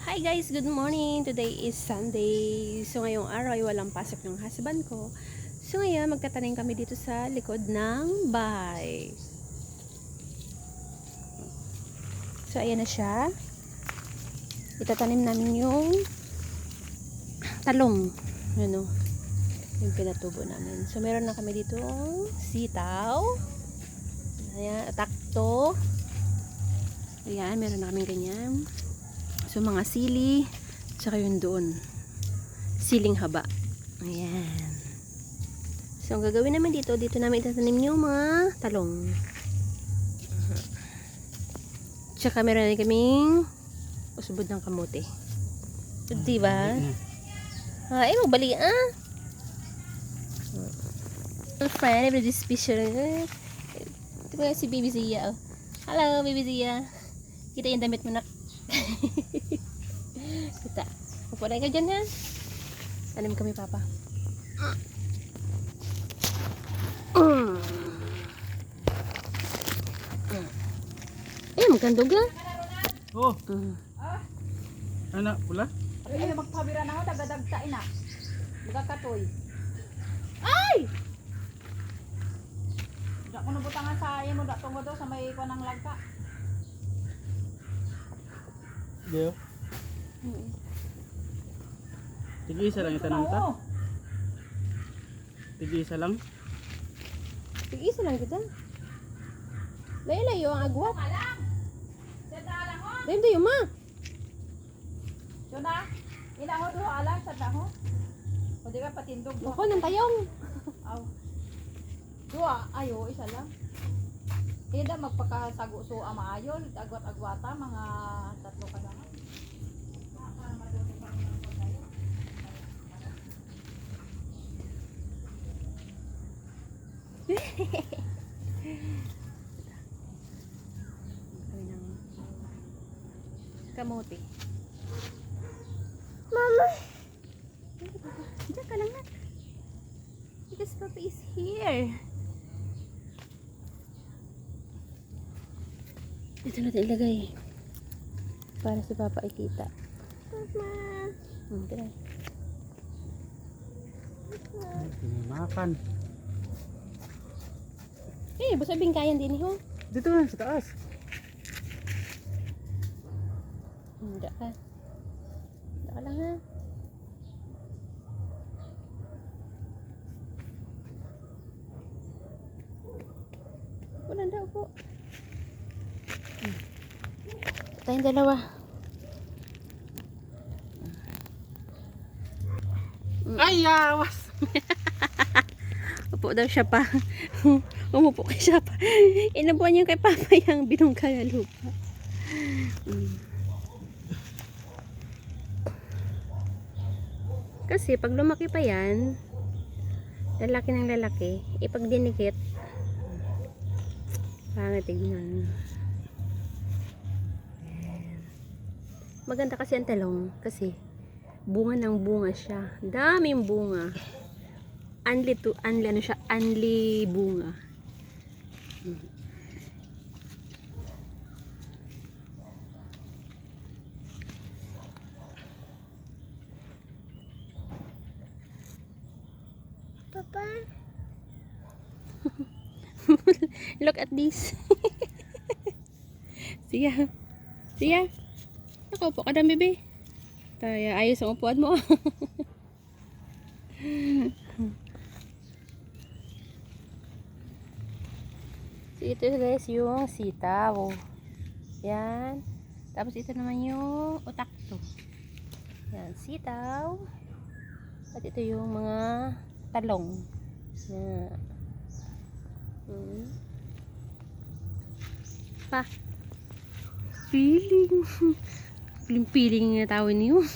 Hi guys, good morning. Today is Sunday. So ngayong araw ay walang pasok ng husband ko. So ngayon magtatanim kami dito sa likod ng bahay. So ayan na siya. Itatanim namin yung talong. Ano? Yung pinatubo namin. So meron na kami dito sitaw. Ayan, takto. Ayan, meron na kami ganyan. So, mga sili, tsaka yun doon. Siling haba. Ayan. So, ang gagawin naman dito, dito namin itatanim yung mga talong. Tsaka meron na kaming usubod ng kamote. So, diba? Ah, eh, magbali ah. Little friend, everybody special. Ito ba si Baby Zia? oh. Hello, Baby Zia. Kita yung damit mo na. Kita. Upo na ka dyan ha. Tanim kami, Papa. Mm. Eh, magkandog na. Oh, Mm. anak pula. Ay, magpabira na ako, dagadagta ina. Magkakatoy. Ay! Da ko nabutangan sa ayan mo, da tungo daw sa may kanang lagka. Diyo. Mm. Tigi isa lang itanong ta. Oo. Tigi isa lang. Tig-isa lang kita. Layo-layo ang agwat. Layo tayo, ma. Yun na. Ina ho, duha alam, sada ho. O di ka patindog mo. Ako, nang tayong. Aw. Duha, ayo, isa lang. Ida magpakasago so maayon, agwat-agwata, mga tatlo ka lang. Kamote. Mama! Diyan ka lang na. Because Papa is here. Dito natin ilagay. Para si Papa ikita. Papa! Hmm, tira. Makan. Eh, basta bingkayan din ho. Dito lang sa taas. Hindi ka. Hindi ka lang ha. Wala daw po. Hmm. Tayong dalawa. Ay, yawas. Upo daw siya pa. Umupo kay siya pa. Inabuan niya kay Papa yung binungka na lupa. Mm. Kasi pag lumaki pa yan, lalaki ng lalaki, ipag dinikit, pangit tignan. Maganda kasi ang talong kasi bunga ng bunga siya. Daming bunga. Anli to, anli ano siya, anli bunga. Papa. Look at this. Siya. Siya. Nakaupo ka na, bebe. Taya, ayos ang upuan mo. So, ito guys yung sitaw. Yan. Tapos ito naman yung otakto. Yan, sitaw. At ito yung mga talong. Yan. Hmm. Pa. Piling. Piling-piling na tawin niyo.